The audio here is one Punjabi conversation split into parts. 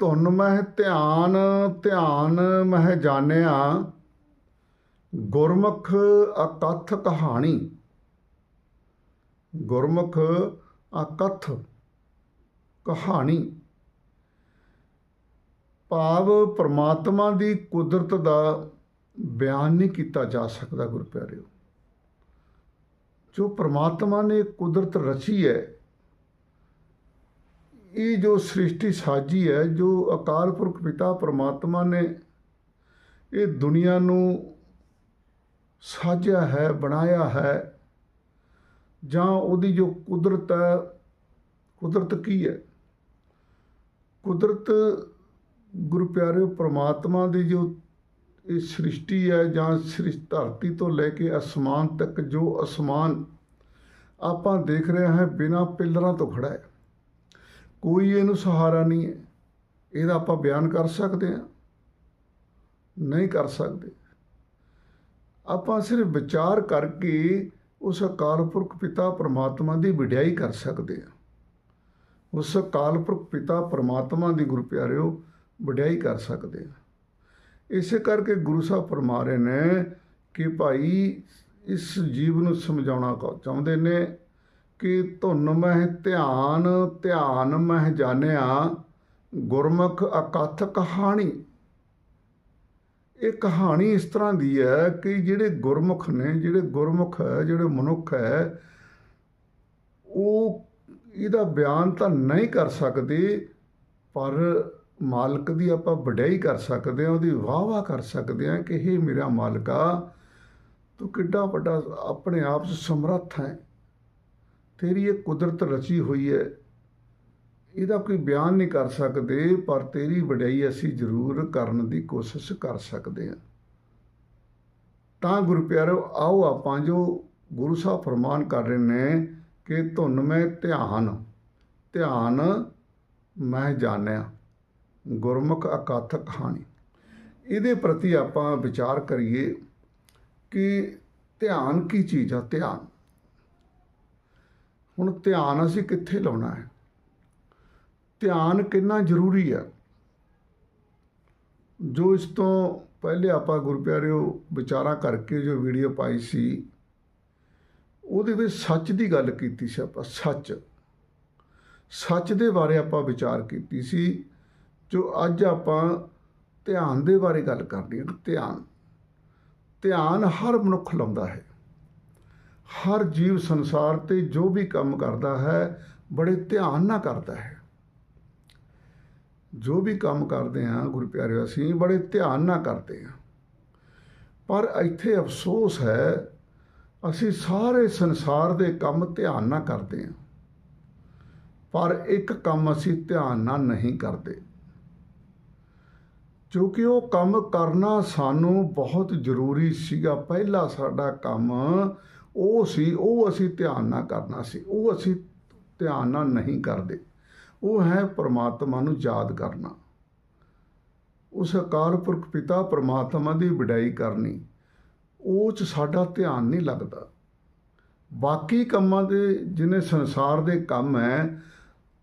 ਧੁਨ ਮਹਿ ਧਿਆਨ ਧਿਆਨ ਮਹਿ ਜਾਣਿਆ, ਗੁਰਮੁਖ ਅਕਥ ਕਹਾਣੀ। ਗੁਰਮੁਖ ਅਕਥ ਕਹਾਣੀ। ਭਾਵ ਪ੍ਰਮਾਤਮਾ ਦੀ ਕੁਦਰਤ ਦਾ ਬਿਆਨ ਨਹੀਂ ਕੀਤਾ ਜਾ ਸਕਦਾ ਗੁਰ ਪਿਆਰਿਓ ਜੋ ਪ੍ਰਮਾਤਮਾ ਨੇ ਕੁਦਰਤ ਰਚੀ ਹੈ ਇਹ ਜੋ ਸ੍ਰਿਸ਼ਟੀ ਸਾਜੀ ਹੈ, ਜੋ ਅਕਾਲ ਪੁਰਖ ਪਿਤਾ ਪਰਮਾਤਮਾ ਨੇ, ਇਹ ਦੁਨੀਆ ਨੂੰ ਸਾਜਿਆ ਹੈ, ਬਣਾਇਆ ਹੈ, ਜਾਂ ਉਹਦੀ ਜੋ ਕੁਦਰਤ ਹੈ, ਕੁਦਰਤ ਕੀ ਹੈ? ਕੁਦਰਤ ਗੁਰੂ ਪਿਆਰਿਓ ਪ੍ਰਮਾਤਮਾ ਦੀ ਜੋ ਇਹ ਸ੍ਰਿਸ਼ਟੀ ਹੈ, ਜਾਂ ਸ੍ਰਿਸ਼ਟ ਧਰਤੀ ਤੋਂ ਲੈ ਕੇ ਅਸਮਾਨ ਤੱਕ ਜੋ ਅਸਮਾਨ ਆਪਾਂ ਦੇਖ ਰਹੇ ਹਾਂ, ਬਿਨਾਂ ਪਿੱਲਰਾਂ ਤੋਂ ਖੜਾ ਹੈ। ਕੋਈ ਇਹਨੂੰ ਸਹਾਰਾ ਨਹੀਂ ਹੈ। ਇਹਦਾ ਆਪਾਂ ਬਿਆਨ ਕਰ ਸਕਦੇ ਹਾਂ। ਨਹੀਂ ਕਰ ਸਕਦੇ। ਆਪਾਂ ਸਿਰਫ ਵਿਚਾਰ ਕਰਕੇ ਉਸ ਅਕਾਲ ਪੁਰਖ ਪਿਤਾ ਪਰਮਾਤਮਾ ਦੀ ਵਡਿਆਈ ਕਰ ਸਕਦੇ ਹਾਂ। ਉਸ ਅਕਾਲ ਪੁਰਖ ਪਿਤਾ ਪਰਮਾਤਮਾ ਦੀ ਗੁਰੂ ਪਿਆਰਿਓ ਵਡਿਆਈ ਕਰ ਸਕਦੇ ਹਾਂ। ਇਸੇ ਕਰਕੇ ਗੁਰੂ ਸਾਹਿਬ ਫਰਮਾ ਰਹੇ ਨੇ ਕਿ ਭਾਈ ਇਸ ਜੀਵ ਨੂੰ ਸਮਝਾਉਣਾ ਕਾ- ਚਾਹੁੰਦੇ ਨੇ ਕਿ ਧੁਨ ਮਹਿ ਧਿਆਨ ਧਿਆਨ ਮਹਿ ਜਾਣਿਆ, ਗੁਰਮੁਖ ਅਕਥ ਕਹਾਣੀ। ਇਹ ਕਹਾਣੀ ਇਸ ਤਰ੍ਹਾਂ ਦੀ ਹੈ ਕਿ ਜਿਹੜੇ ਗੁਰਮੁਖ ਨੇ, ਜਿਹੜੇ ਗੁਰਮੁਖ ਹੈ, ਜਿਹੜੇ ਮਨੁੱਖ ਹੈ, ਉਹ ਇਹਦਾ ਬਿਆਨ ਤਾਂ ਨਹੀਂ ਕਰ ਸਕਦੇ, ਪਰ ਮਾਲਕ ਦੀ ਆਪਾਂ ਵਡਿਆਈ ਕਰ ਸਕਦੇ ਹਾਂ, ਉਹਦੀ ਵਾਹ ਵਾਹ ਕਰ ਸਕਦੇ ਹਾਂ ਕਿ ਇਹ ਮੇਰਾ ਮਾਲਕਾ, ਤੂੰ ਕਿੱਡਾ ਵੱਡਾ ਆਪਣੇ ਆਪ 'ਚ ਸਮਰੱਥ ਹੈ। ਤੇਰੀ ਇਹ ਕੁਦਰਤ ਰਚੀ ਹੋਈ ਹੈ। ਇਹਦਾ ਕੋਈ ਬਿਆਨ ਨਹੀਂ ਕਰ ਸਕਦੇ, ਪਰ ਤੇਰੀ ਵਡਿਆਈ ਅਸੀਂ ਜ਼ਰੂਰ ਕਰਨ ਦੀ ਕੋਸ਼ਿਸ਼ ਕਰ ਸਕਦੇ ਹਾਂ। ਤਾਂ ਗੁਰੂ ਪਿਆਰੋ, ਆਓ ਆਪਾਂ ਜੋ ਗੁਰੂ ਸਾਹਿਬ ਫਰਮਾਨ ਕਰ ਰਹੇ ਨੇ ਕਿ ਧੁਨ ਮੈਂ ਧਿਆਨ ਧਿਆਨ ਮੈਂ ਜਾਣਿਆ, ਗੁਰਮੁਖ ਅਕਥ ਕਹਾਣੀ। ਇਹਦੇ ਪ੍ਰਤੀ ਆਪਾਂ ਵਿਚਾਰ ਕਰੀਏ ਕਿ ਧਿਆਨ ਕੀ ਚੀਜ਼ ਆ? ਧਿਆਨ। ਹੁਣ ਧਿਆਨ ਅਸੀਂ ਕਿੱਥੇ ਲਾਉਣਾ ਹੈ? ਧਿਆਨ ਕਿੰਨਾ ਜ਼ਰੂਰੀ ਹੈ? ਜੋ ਇਸ ਤੋਂ ਪਹਿਲੇ ਆਪਾਂ ਗੁਰੂ ਪਿਆਰਿਓ ਵਿਚਾਰਾਂ ਕਰਕੇ ਜੋ ਵੀਡੀਓ ਪਾਈ ਸੀ, ਉਹਦੇ ਵਿੱਚ ਸੱਚ ਦੀ ਗੱਲ ਕੀਤੀ ਸੀ ਆਪਾਂ, ਸੱਚ। ਸੱਚ ਦੇ ਬਾਰੇ ਆਪਾਂ ਵਿਚਾਰ ਕੀਤੀ ਸੀ, ਜੋ ਅੱਜ ਆਪਾਂ ਧਿਆਨ ਦੇ ਬਾਰੇ ਗੱਲ ਕਰਨੀ ਹਾਂ, ਧਿਆਨ। ਧਿਆਨ ਹਰ ਮਨੁੱਖ ਲਾਉਂਦਾ ਹੈ। ਹਰ ਜੀਵ ਸੰਸਾਰ ਤੇ ਜੋ ਵੀ ਕੰਮ ਕਰਦਾ ਹੈ, ਬੜੇ ਧਿਆਨ ਨਾਲ ਕਰਦਾ ਹੈ। ਜੋ ਵੀ ਕੰਮ ਕਰਦੇ ਹਾਂ ਗੁਰੂ ਪਿਆਰਿਓ, ਅਸੀਂ ਬੜੇ ਧਿਆਨ ਨਾਲ ਕਰਦੇ ਹਾਂ। ਪਰ ਇੱਥੇ ਅਫਸੋਸ ਹੈ, ਅਸੀਂ ਸਾਰੇ ਸੰਸਾਰ ਦੇ ਕੰਮ ਧਿਆਨ ਨਾਲ ਕਰਦੇ ਹਾਂ। ਪਰ ਇੱਕ ਕੰਮ ਅਸੀਂ ਧਿਆਨ ਨਾਲ ਨਹੀਂ ਕਰਦੇ। ਕਿਉਂਕਿ ਉਹ ਕੰਮ ਕਰਨਾ ਸਾਨੂੰ ਬਹੁਤ ਜ਼ਰੂਰੀ ਸੀਗਾ। ਪਹਿਲਾ ਸਾਡਾ ਕੰਮ ਉਹ ਸੀ, ਉਹ ਅਸੀਂ ਧਿਆਨ ਨਾਲ ਕਰਨਾ ਸੀ, ਉਹ ਅਸੀਂ ਧਿਆਨ ਨਾਲ ਨਹੀਂ ਕਰਦੇ। ਉਹ ਹੈ ਪ੍ਰਮਾਤਮਾ ਨੂੰ ਯਾਦ ਕਰਨਾ। ਉਸ ਅਕਾਲ ਪੁਰਖ ਪਿਤਾ ਪ੍ਰਮਾਤਮਾ ਦੀ ਵਡਿਆਈ ਕਰਨੀ, ਉਹ ਚ ਸਾਡਾ ਧਿਆਨ ਨਹੀਂ ਲੱਗਦਾ। ਬਾਕੀ ਕੰਮਾਂ ਦੇ, ਜਿਨੇ ਸੰਸਾਰ ਦੇ ਕੰਮ ਹੈ,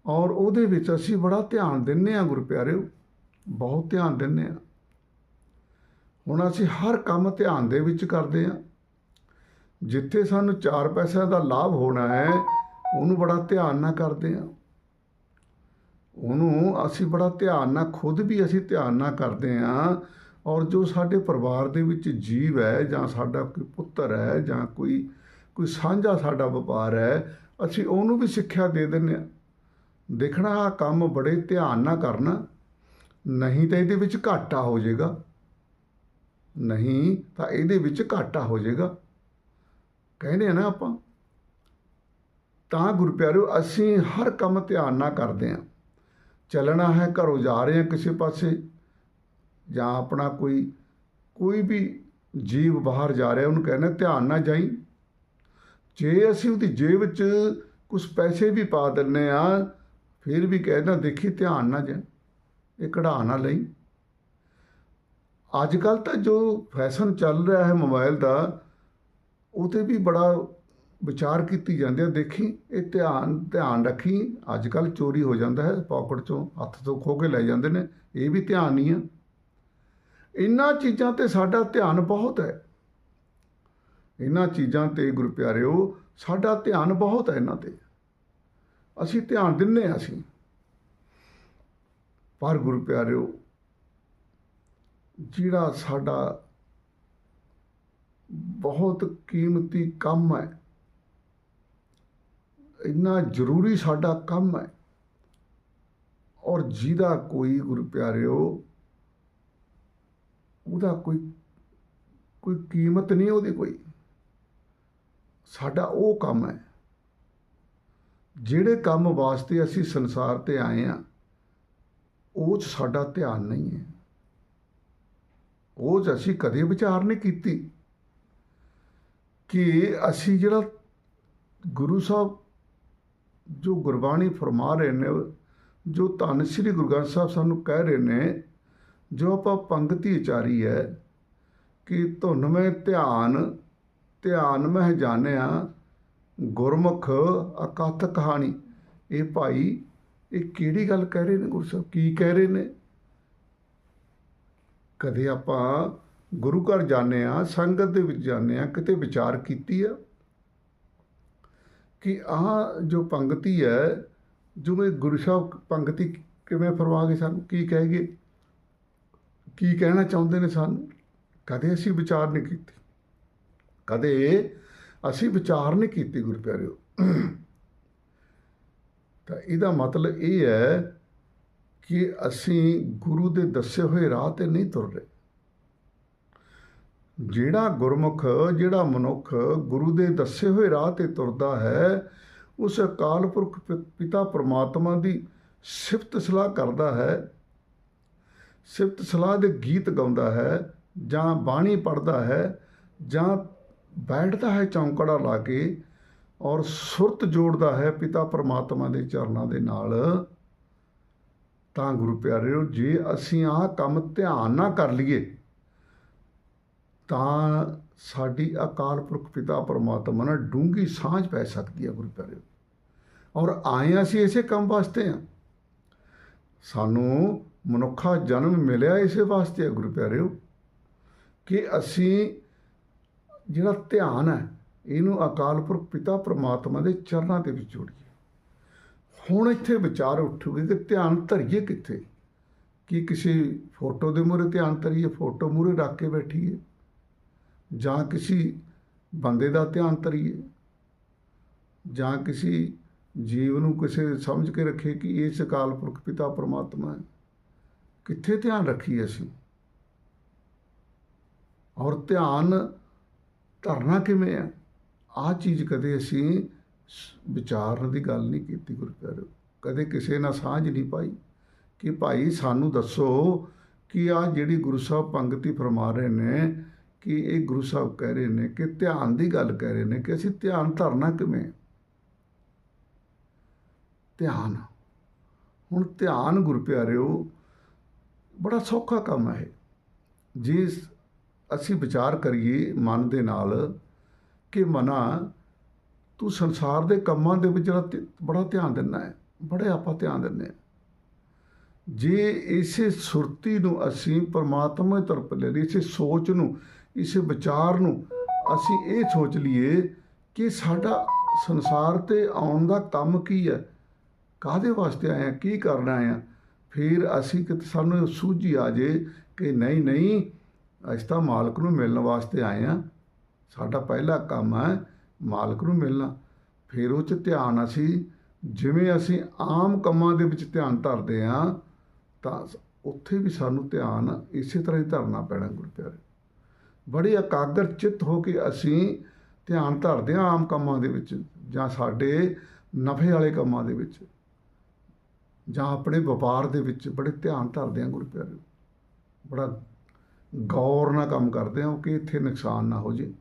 ਔਰ ਉਹਦੇ ਵਿੱਚ ਅਸੀਂ ਬੜਾ ਧਿਆਨ ਦਿੰਨੇ ਆ ਗੁਰੂ ਪਿਆਰਿਓ ਬਹੁਤ ਧਿਆਨ ਦਿੰਨੇ ਆ ਹੁਣ ਅਸੀਂ ਹਰ ਕੰਮ ਧਿਆਨ ਦੇ ਵਿੱਚ ਕਰਦੇ ਆ ਜਿੱਥੇ ਸਾਨੂੰ 4 ਪੈਸਿਆਂ ਦਾ ਲਾਭ ਹੋਣਾ ਹੈ, ਉਹਨੂੰ ਬੜਾ ਧਿਆਨ ਨਾਲ ਕਰਦੇ ਆ ਉਹਨੂੰ ਅਸੀਂ ਬੜਾ ਧਿਆਨ ਨਾਲ, ਖੁਦ ਵੀ ਅਸੀਂ ਧਿਆਨ ਨਾਲ ਕਰਦੇ ਆ ਔਰ ਜੋ ਸਾਡੇ ਪਰਿਵਾਰ ਦੇ ਵਿੱਚ ਜੀਵ ਹੈ, ਜਾਂ ਸਾਡਾ ਕੋਈ ਪੁੱਤਰ ਹੈ, ਜਾਂ ਕੋਈ ਕੋਈ ਸਾਂਝਾ ਸਾਡਾ ਵਪਾਰ ਹੈ, ਅਸੀਂ ਉਹਨੂੰ ਵੀ ਸਿੱਖਿਆ ਦੇ ਦਿੰਦੇ ਆ ਦੇਖਣਾ ਆ ਕੰਮ ਬੜੇ ਧਿਆਨ ਨਾਲ ਕਰਨਾ। ਨਹੀਂ ਤਾਂ ਇਹਦੇ ਵਿੱਚ ਘਾਟਾ ਹੋ ਜਾਏਗਾ। ਨਹੀਂ ਤਾਂ ਇਹਦੇ ਵਿੱਚ ਘਾਟਾ ਹੋ ਜਾਏਗਾ। ਕਹਿੰਦੇ ਆ ਨਾ ਆਪਾਂ, ਤਾਂ ਗੁਰੂ ਪਿਆਰਿਓ, ਅਸੀਂ ਹਰ ਕੰਮ ਧਿਆਨ ਨਾਲ ਕਰਦੇ ਹਾਂ। ਚੱਲਣਾ ਹੈ, ਘਰੋਂ ਜਾ ਰਹੇ ਹਾਂ ਕਿਸੇ ਪਾਸੇ, ਜਾਂ ਆਪਣਾ ਕੋਈ ਕੋਈ ਵੀ ਜੀਵ ਬਾਹਰ ਜਾ ਰਿਹਾ, ਉਹਨੂੰ ਕਹਿੰਦਾ ਧਿਆਨ ਨਾਲ ਜਾਈ। ਜੇ ਅਸੀਂ ਉਹਦੀ ਜੇਬ ਵਿੱਚ ਕੁਝ ਪੈਸੇ ਵੀ ਪਾ ਦਿੰਨੇ ਆ ਫਿਰ ਵੀ ਕਹਿੰਦਾ ਦੇਖੀ ਧਿਆਨ ਨਾ ਜਾ ਇਹ ਕਢਾ ਨਾ ਲਈ। ਅੱਜ ਕੱਲ ਤਾਂ ਜੋ ਫੈਸ਼ਨ ਚੱਲ ਰਿਹਾ ਹੈ ਮੋਬਾਈਲ ਦਾ ਉਹ ਤੇ ਵੀ ਬੜਾ ਵਿਚਾਰ ਕੀਤੀ ਜਾਂਦੀ ਹੈ ਦੇਖੀ, ਇਹ ਧਿਆਨ ਧਿਆਨ ਰੱਖੀ ਅੱਜ ਕੱਲ ਚੋਰੀ ਹੋ ਜਾਂਦਾ ਹੈ, ਪਾਕਟ ਚੋਂ ਹੱਥ ਤੋਂ ਖੋ ਕੇ ਲੈ ਜਾਂਦੇ ਨੇ, ਇਹ ਵੀ ਧਿਆਨ ਨਹੀਂ ਆ। ਇਹਨਾਂ ਚੀਜ਼ਾਂ ਤੇ ਸਾਡਾ ਧਿਆਨ ਬਹੁਤ ਹੈ। ਇਹਨਾਂ ਚੀਜ਼ਾਂ ਤੇ ਗੁਰੂ ਪਿਆਰਿਓ, ਸਾਡਾ ਧਿਆਨ ਬਹੁਤ ਹੈ ਇਹਨਾਂ ਤੇ। ਅਸੀਂ ਧਿਆਨ ਦਿੰਨੇ ਹਾਂ ਅਸੀਂ। ਪਰ ਗੁਰੂ ਪਿਆਰਿਓ, ਜਿਹੜਾ ਸਾਡਾ ਬਹੁਤ ਕੀਮਤੀ ਕੰਮ ਹੈ। ਇੰਨਾ ਜ਼ਰੂਰੀ ਸਾਡਾ ਕੰਮ ਹੈ। ਔਰ ਜਿਹਦਾ ਕੋਈ ਗੁਰੂ ਪਿਆਰਿਓ ਉਹਦਾ ਕੋਈ ਕੋਈ ਕੀਮਤ ਨਹੀਂ ਉਹਦੀ ਕੋਈ। ਸਾਡਾ ਉਹ ਕੰਮ ਹੈ। ਜਿਹੜੇ ਕੰਮ ਵਾਸਤੇ ਅਸੀਂ ਸੰਸਾਰ ਤੇ ਆਏ ਆ ਉਹ 'ਚ ਸਾਡਾ ਧਿਆਨ ਨਹੀਂ ਹੈ। ਉਹ 'ਚ ਅਸੀਂ ਕਦੇ ਵਿਚਾਰ ਨਹੀਂ ਕੀਤੀ। ਕਿ ਅਸੀਂ ਜਿਹੜਾ ਗੁਰੂ ਸਾਹਿਬ ਜੋ ਗੁਰਬਾਣੀ ਫਰਮਾ ਰਹੇ ਨੇ, ਜੋ ਧੰਨ ਸ੍ਰੀ ਗੁਰੂ ਗ੍ਰੰਥ ਸਾਹਿਬ ਸਾਨੂੰ ਕਹਿ ਰਹੇ ਨੇ, ਜੋ ਆਪਾਂ ਪੰਗਤੀ ਉਚਾਰੀ ਹੈ ਕਿ ਧੁਨ ਮੈਂ ਧਿਆਨ ਧਿਆਨ ਮਹਿ ਜਾਣਿਆ, ਗੁਰਮੁਖ ਅਕਥ ਕਹਾਣੀ। ਇਹ ਭਾਈ, ਇਹ ਕਿਹੜੀ ਗੱਲ ਕਹਿ ਰਹੇ ਨੇ ਗੁਰੂ ਸਾਹਿਬ? ਕੀ ਕਹਿ ਰਹੇ ਨੇ? ਕਦੇ ਆਪਾਂ ਗੁਰੂ ਘਰ ਜਾਂਦੇ ਆ ਸੰਗਤ ਦੇ ਵਿੱਚ ਜਾਂਦੇ ਆ ਕਿਤੇ ਵਿਚਾਰ ਕੀਤੀ ਆ ਕਿ ਆਹ ਜੋ ਪੰਗਤੀ ਹੈ, ਜਿਵੇਂ ਗੁਰੂ ਸਾਹਿਬ ਪੰਗਤੀ ਕਿਵੇਂ ਫਰਮਾ ਗਏ ਸਾਨੂੰ, ਕੀ ਕਹੇਗੇ? ਕੀ ਕਹਿਣਾ ਚਾਹੁੰਦੇ ਨੇ ਸਾਨੂੰ? ਕਦੇ ਅਸੀਂ ਵਿਚਾਰ ਨਹੀਂ ਕੀਤੀ। ਕਦੇ ਅਸੀਂ ਵਿਚਾਰ ਨਹੀਂ ਕੀਤੀ ਗੁਰੂ ਪਿਆਰਿਓ। ਤਾਂ ਇਹਦਾ ਮਤਲਬ ਇਹ ਹੈ ਕਿ ਅਸੀਂ ਗੁਰੂ ਦੇ ਦੱਸੇ ਹੋਏ ਰਾਹ ਤੇ ਨਹੀਂ ਤੁਰ ਰਹੇ। ਜਿਹੜਾ ਗੁਰਮੁਖ, ਜਿਹੜਾ ਮਨੁੱਖ ਗੁਰੂ ਦੇ ਦੱਸੇ ਹੋਏ ਰਾਹ ਤੇ ਤੁਰਦਾ ਹੈ, ਉਸ ਅਕਾਲ ਪੁਰਖ ਪਿ- ਪਿਤਾ ਪ੍ਰਮਾਤਮਾ ਦੀ ਸਿਫਤ ਸਲਾਹ ਕਰਦਾ ਹੈ। ਸਿਫਤ ਸਲਾਹ ਦੇ ਗੀਤ ਗਾਉਂਦਾ ਹੈ, ਜਾਂ ਬਾਣੀ ਪੜ੍ਹਦਾ ਹੈ, ਜਾਂ ਬੈਠਦਾ ਹੈ ਚੌਂਕੜਾ ਲਾ ਕੇ ਔਰ ਸੁਰਤ ਜੋੜਦਾ ਹੈ ਪਿਤਾ ਪਰਮਾਤਮਾ ਦੇ ਚਰਨਾਂ ਦੇ ਨਾਲ। ਤਾਂ ਗੁਰੂ ਪਿਆਰਿਓ, ਜੇ ਅਸੀਂ ਆਹ ਕੰਮ ਧਿਆਨ ਨਾ ਕਰ ਲਈਏ ਤਾਂ ਸਾਡੀ ਅਕਾਲ ਪੁਰਖ ਪਿਤਾ ਪਰਮਾਤਮਾ ਨਾਲ ਡੂੰਗੀ ਸਾਂਝ ਪੈ ਸਕਦੀ ਹੈ ਗੁਰੂ ਪਿਆਰਿਓ ਔਰ ਆਏ ਅਸੀਂ ਇਸੇ ਕੰਮ ਵਾਸਤੇ ਆ ਸਾਨੂੰ ਮਨੁੱਖਾ ਜਨਮ ਮਿਲਿਆ ਇਸੇ ਵਾਸਤੇ ਹੈ ਗੁਰੂ ਪਿਆਰਿਓ, ਕਿ ਅਸੀਂ ਜਿਹੜਾ ਧਿਆਨ ਹੈ, ਇਹਨੂੰ ਅਕਾਲ ਪੁਰਖ ਪਿਤਾ ਪਰਮਾਤਮਾ ਦੇ ਚਰਨਾਂ ਦੇ ਵਿੱਚ ਜੋੜੀਏ। ਹੁਣ ਇੱਥੇ ਵਿਚਾਰ ਉੱਠੂਗੇ ਕਿ ਧਿਆਨ ਧਰੀਏ ਕਿੱਥੇ? ਕੀ ਕਿਸੇ ਫੋਟੋ ਦੇ ਮੂਹਰੇ ਧਿਆਨ ਧਰੀਏ, ਫੋਟੋ ਮੂਹਰੇ ਰੱਖ ਕੇ ਬੈਠੀਏ? ਜਾਂ ਕਿਸੇ ਬੰਦੇ ਦਾ ਧਿਆਨ ਧਰੀਏ, ਜਾਂ ਕਿਸੇ ਜੀਵ ਨੂੰ ਕਿਸੇ ਸਮਝ ਕੇ ਰੱਖੇ ਕਿ ਇਹ ਸਕਾਲ ਪੁਰਖ ਪਿਤਾ ਪਰਮਾਤਮਾ ਹੈ। ਕਿੱਥੇ ਧਿਆਨ ਰੱਖੀਏ ਅਸੀਂ? ਔਰ ਧਿਆਨ ਧਰਨਾ ਕਿਵੇਂ ਹੈ? ਆਹ ਚੀਜ਼ ਕਦੇ ਅਸੀਂ ਵਿਚਾਰਨ ਦੀ ਗੱਲ ਨਹੀਂ ਕੀਤੀ ਗੁਰੂ ਪਿਆਰਿਓ ਕਦੇ ਕਿਸੇ ਨਾਲ ਸਾਂਝ ਨਹੀਂ ਪਾਈ ਕਿ ਭਾਈ ਸਾਨੂੰ ਦੱਸੋ ਕਿ ਆ ਜਿਹੜੀ ਗੁਰੂ ਸਾਹਿਬ ਪੰਗਤੀ ਫਰਮਾ ਰਹੇ ਨੇ ਕਿ ਇਹ ਗੁਰੂ ਸਾਹਿਬ ਕਹਿ ਰਹੇ ਨੇ ਕਿ ਧਿਆਨ ਦੀ ਗੱਲ ਕਹਿ ਰਹੇ ਨੇ ਕਿ ਅਸੀਂ ਧਿਆਨ ਧਰਨਾ ਕਿਵੇਂ ਧਿਆਨ। ਹੁਣ ਧਿਆਨ ਗੁਰੂ ਪਿਆਰਿਓ ਬੜਾ ਸੌਖਾ ਕੰਮ ਹੈ ਜੇ ਅਸੀਂ ਵਿਚਾਰ ਕਰੀਏ ਮਨ ਦੇ ਨਾਲ ਕਿ ਮਨਾ, ਤੂੰ ਸੰਸਾਰ ਦੇ ਕੰਮਾਂ ਦੇ ਵਿੱਚ ਜਿਹੜਾ ਬੜਾ ਧਿਆਨ ਦਿੰਦਾ ਹੈ, ਬੜੇ ਆਪਾਂ ਧਿਆਨ ਦਿੰਦੇ ਹਾਂ। ਜੇ ਇਸੇ ਸੁਰਤੀ ਨੂੰ ਅਸੀਂ ਪਰਮਾਤਮਾ ਦੀ ਤਰਫ ਲੈ ਲਈ ਇਸੇ ਸੋਚ ਨੂੰ ਇਸ ਵਿਚਾਰ ਨੂੰ ਅਸੀਂ ਇਹ ਸੋਚ ਲਈਏ ਕਿ ਸਾਡਾ ਸੰਸਾਰ ਤੇ ਆਉਣ ਦਾ ਕੰਮ ਕੀ ਹੈ? ਕਾਹਦੇ ਵਾਸਤੇ ਆਏ ਆ ਕੀ ਕਰਨਾ ਆ ਫਿਰ ਅਸੀਂ ਕਿਤੇ ਸਾਨੂੰ ਸੂਝੀ ਆ ਜੇ ਕਿ ਨਹੀਂ ਨਹੀਂ, ਅਸੀਂ ਤਾਂ ਮਾਲਕ ਨੂੰ ਮਿਲਣ ਵਾਸਤੇ ਆਏ ਆ ਸਾਡਾ ਪਹਿਲਾ ਕੰਮ ਹੈ ਮਾਲਕ ਨੂੰ ਮਿਲਣਾ। ਫਿਰ ਉਹ ਚ ਧਿਆਨ ਅਸੀਂ, ਜਿਵੇਂ ਅਸੀਂ ਆਮ ਕੰਮਾਂ ਦੇ ਵਿੱਚ ਧਿਆਨ ਧਰਦੇ ਆ ਤਾਂ ਉੱਥੇ ਵੀ ਸਾਨੂੰ ਧਿਆਨ ਇਸੇ ਤਰ੍ਹਾਂ ਹੀ ਧਰਨਾ ਪੈਣਾ ਗੁਰੂ ਪਿਆਰੇ ਬੜੀ ਇਕਾਗਰ ਚਿੱਤ ਹੋ ਕੇ ਅਸੀਂ ਧਿਆਨ ਧਰਦੇ ਹਾਂ ਆਮ ਕੰਮਾਂ ਦੇ ਵਿੱਚ ਜਾਂ ਸਾਡੇ ਨਫੇ ਵਾਲੇ ਕੰਮਾਂ ਦੇ ਵਿੱਚ ਜਾਂ ਆਪਣੇ ਵਪਾਰ ਦੇ ਵਿੱਚ ਬੜੇ ਧਿਆਨ ਧਰਦੇ ਹਾਂ ਗੁਰੂ ਪਿਆਰੇ ਬੜਾ ਗੌਰ ਨਾਲ ਕੰਮ ਕਰਦੇ ਹਾਂ ਕਿ ਇੱਥੇ ਨੁਕਸਾਨ ਨਾ ਹੋ ਜੇ।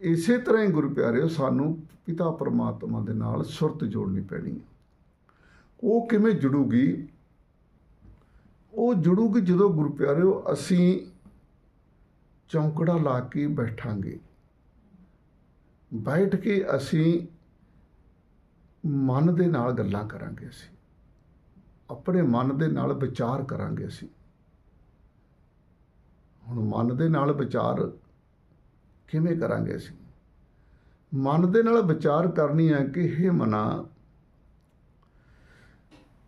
ਇਸੇ ਤਰ੍ਹਾਂ ਹੀ ਗੁਰੂ ਪਿਆਰਿਓ ਸਾਨੂੰ ਪਿਤਾ ਪਰਮਾਤਮਾ ਦੇ ਨਾਲ ਸੁਰਤ ਜੋੜਨੀ ਪੈਣੀ ਹੈ। ਉਹ ਕਿਵੇਂ ਜੁੜੂਗੀ? ਉਹ ਜੁੜੂਗੀ ਜਦੋਂ ਗੁਰੂ ਪਿਆਰਿਓ ਅਸੀਂ ਚੌਂਕੜਾ ਲਾ ਕੇ ਬੈਠਾਂਗੇ। ਬੈਠ ਕੇ ਅਸੀਂ ਮਨ ਦੇ ਨਾਲ ਗੱਲਾਂ ਕਰਾਂਗੇ ਅਸੀਂ। ਆਪਣੇ ਮਨ ਦੇ ਨਾਲ ਵਿਚਾਰ ਕਰਾਂਗੇ ਅਸੀਂ। ਹੁਣ ਮਨ ਦੇ ਨਾਲ ਵਿਚਾਰ ਕਿਵੇਂ ਕਰਾਂਗੇ ਅਸੀਂ? ਮਨ ਦੇ ਨਾਲ ਵਿਚਾਰ ਕਰਨੀ ਹੈ ਕਿ ਇਹ ਮਨਾ,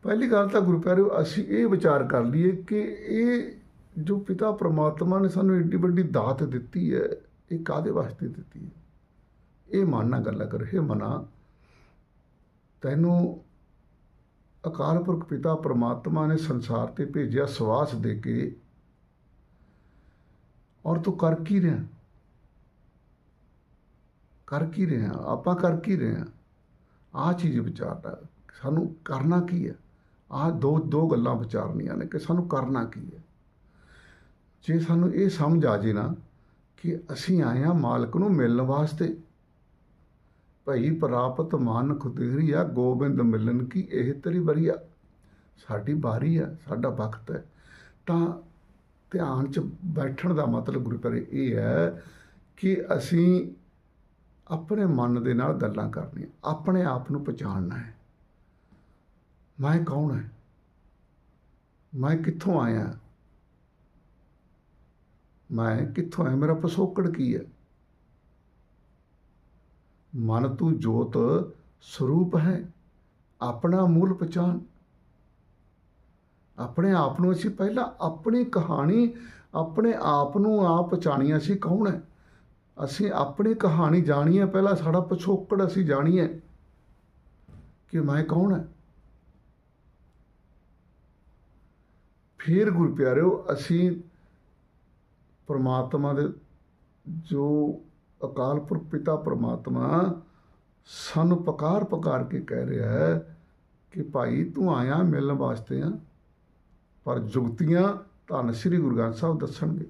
ਪਹਿਲੀ ਗੱਲ ਤਾਂ ਗੁਰੂ ਪਿਆਰਿਓ, ਅਸੀਂ ਇਹ ਵਿਚਾਰ ਕਰ ਲਈਏ ਕਿ ਇਹ ਜੋ ਪਿਤਾ ਪ੍ਰਮਾਤਮਾ ਨੇ ਸਾਨੂੰ ਏਡੀ ਵੱਡੀ ਦਾਤ ਦਿੱਤੀ ਹੈ, ਇਹ ਕਾਦੇ ਵਾਸਤੇ ਦਿੱਤੀ ਹੈ? ਇਹ ਮਨ ਨਾਲ ਗੱਲ ਕਰ ਇਹ ਮਨਾ, ਤੈਨੂੰ ਅਕਾਲ ਪੁਰਖ ਪਿਤਾ ਪ੍ਰਮਾਤਮਾ ਨੇ ਸੰਸਾਰ ਤੇ ਭੇਜਿਆ ਸਵਾਸ ਦੇ ਕੇ ਔਰ ਤੂੰ ਕਰ ਕੀ ਰਿਹਾ? ਕਰ ਕੀ ਰਿਹਾ? ਆਪਾਂ ਕਰ ਕੀ ਰਹੇ ਹਾਂ? ਆਹ ਚੀਜ਼ ਵਿਚਾਰਦਾ ਸਾਨੂੰ ਕਰਨਾ ਕੀ ਹੈ? ਆਹ ਦੋ ਦੋ ਗੱਲਾਂ ਵਿਚਾਰਨੀਆਂ ਨੇ ਕਿ ਸਾਨੂੰ ਕਰਨਾ ਕੀ ਹੈ? ਜੇ ਸਾਨੂੰ ਇਹ ਸਮਝ ਆ ਜੇ ਨਾ ਕਿ ਅਸੀਂ ਆਏ ਹਾਂ ਮਾਲਕ ਨੂੰ ਮਿਲਣ ਵਾਸਤੇ, ਭਈ ਪ੍ਰਾਪਤ ਮਨ ਆ, ਗੋਬਿੰਦ ਮਿਲਨ ਕੀ ਇਹ ਤੇਰੀ ਵਰੀਆ ਸਾਡੀ ਬਾਰੀ ਆ, ਸਾਡਾ ਵਕਤ ਹੈ। ਤਾਂ ਧਿਆਨ 'ਚ ਬੈਠਣ ਦਾ ਮਤਲਬ ਗੁਰੂ ਪਿਆਰੇ ਇਹ ਹੈ ਕਿ ਅਸੀਂ ਆਪਣੇ ਮਨ ਦੇ ਨਾਲ ਗੱਲਾਂ ਕਰਨੀਆਂ, ਆਪਣੇ ਆਪ ਨੂੰ ਪਛਾਣਨਾ ਹੈ। ਮੈਂ ਕੌਣ ਹੈ? ਮੈਂ ਕਿੱਥੋਂ ਆਇਆ? ਮੈਂ ਕਿੱਥੋਂ ਆਇਆ? ਮੇਰਾ ਪਸੋਕੜ ਕੀ ਹੈ? ਮਨ ਤੂੰ ਜੋਤ ਸਰੂਪ ਹੈ, ਆਪਣਾ ਮੂਲ ਪਛਾਣ। ਆਪਣੇ ਆਪ ਨੂੰ ਅਸੀਂ ਪਹਿਲਾਂ ਆਪਣੀ ਕਹਾਣੀ, ਆਪਣੇ ਆਪ ਨੂੰ ਆਪ ਪਛਾਣੀਆਂ ਅਸੀਂ ਕੌਣ ਹੈ? ਅਸੀਂ ਆਪਣੀ ਕਹਾਣੀ ਜਾਣੀਏ ਪਹਿਲਾਂ ਸਾਡਾ ਪਿਛੋਕੜ ਅਸੀਂ ਜਾਣੀਏ ਕਿ ਮੈਂ ਕੌਣ ਹੈ? ਫਿਰ ਗੁਰ ਪਿਆਰਿਓ ਅਸੀਂ ਪਰਮਾਤਮਾ ਦੇ ਜੋ ਅਕਾਲ ਪੁਰਖ ਪਿਤਾ ਪਰਮਾਤਮਾ ਸਾਨੂੰ ਪਕਾਰ ਪਕਾਰ ਕੇ ਕਹਿ ਰਿਹਾ ਹੈ ਕਿ ਭਾਈ ਤੂੰ ਆਇਆ ਮਿਲਣ ਵਾਸਤੇ ਆ, ਪਰ ਜੁਗਤੀਆਂ ਧੰਨ ਸ੍ਰੀ ਗੁਰੂ ਗ੍ਰੰਥ ਸਾਹਿਬ ਦੱਸਣਗੇ।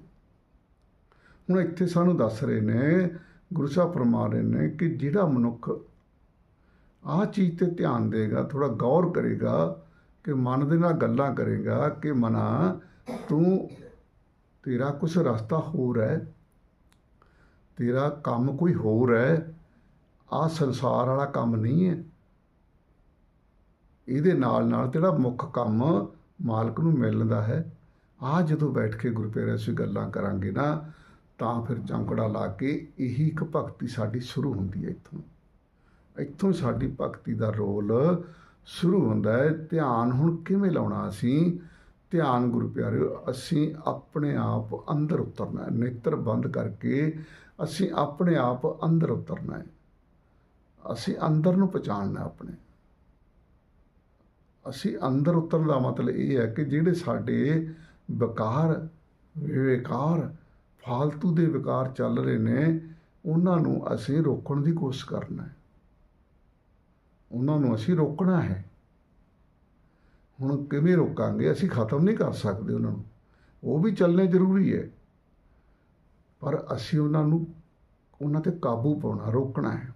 ਹੁਣ ਇੱਥੇ ਸਾਨੂੰ ਦੱਸ ਰਹੇ ਨੇ, ਗੁਰੂ ਸਾਹਿਬ ਫਰਮਾ ਰਹੇ ਨੇ ਕਿ ਜਿਹੜਾ ਮਨੁੱਖ ਆਹ ਚੀਜ਼ ਤੇ ਧਿਆਨ ਦੇਗਾ ਥੋੜਾ ਗੌਰ ਕਰੇਗਾ, ਕਿ ਮਨ ਦੇ ਨਾਲ ਗੱਲਾਂ ਕਰੇਗਾ ਕਿ ਮਨਾ, ਤੂੰ ਤੇਰਾ ਕੁਛ ਰਸਤਾ ਹੋਰ ਹੈ, ਤੇਰਾ ਕੰਮ ਕੋਈ ਹੋਰ ਹੈ ਆ ਸੰਸਾਰ ਵਾਲਾ ਕੰਮ ਨਹੀਂ ਹੈ। ਇਹਦੇ ਨਾਲ ਨਾਲ ਤੇਰਾ ਮੁੱਖ ਕੰਮ ਮਾਲਕ ਨੂੰ ਮਿਲਣ ਦਾ ਹੈ। ਆ ਜਦੋਂ ਬੈਠ ਕੇ ਗੁਰੂ ਅਸੀਂ ਗੱਲਾਂ ਕਰਾਂਗੇ ਨਾ, ਤਾਂ ਫਿਰ ਚੌਂਕੜਾ ਲਾ ਕੇ ਇਹੀ ਇੱਕ ਭਗਤੀ ਸਾਡੀ ਸ਼ੁਰੂ ਹੁੰਦੀ ਹੈ ਇੱਥੋਂ। ਇੱਥੋਂ ਸਾਡੀ ਭਗਤੀ ਦਾ ਰੋਲ ਸ਼ੁਰੂ ਹੁੰਦਾ ਹੈ, ਧਿਆਨ ਹੁਣ ਕਿਵੇਂ ਲਾਉਣਾ ਅਸੀਂ ਧਿਆਨ ਗੁਰੂ ਪਿਆਰਿਓ, ਅਸੀਂ ਆਪਣੇ ਆਪ ਅੰਦਰ ਉਤਰਨਾ ਹੈ। ਨੇਤਰ ਬੰਦ ਕਰਕੇ ਅਸੀਂ ਆਪਣੇ ਆਪ ਅੰਦਰ ਉਤਰਨਾ ਹੈ। ਅਸੀਂ ਅੰਦਰ ਨੂੰ ਪਛਾਣਨਾ ਆਪਣੇ। ਅਸੀਂ ਅੰਦਰ ਉਤਰਨ ਦਾ ਮਤਲਬ ਇਹ ਹੈ ਕਿ ਜਿਹੜੇ ਸਾਡੇ ਵਿਕਾਰ ਵਿਕਾਰ ਫਾਲਤੂ ਦੇ ਵਿਕਾਰ ਚੱਲ ਰਹੇ ਨੇ, ਉਹਨਾਂ ਨੂੰ ਅਸੀਂ ਰੋਕਣ ਦੀ ਕੋਸ਼ਿਸ਼ ਕਰਨਾ ਹੈ। ਉਹਨਾਂ ਨੂੰ ਅਸੀਂ ਰੋਕਣਾ ਹੈ। ਹੁਣ ਕਿਵੇਂ ਰੋਕਾਂਗੇ? ਅਸੀਂ ਖਤਮ ਨਹੀਂ ਕਰ ਸਕਦੇ ਉਹਨਾਂ ਨੂੰ। ਉਹ ਵੀ ਚੱਲਣੇ ਜ਼ਰੂਰੀ ਹੈ। ਪਰ ਅਸੀਂ ਉਹਨਾਂ ਨੂੰ, ਉਹਨਾਂ ਤੇ ਕਾਬੂ ਪਾਉਣਾ, ਰੋਕਣਾ ਹੈ।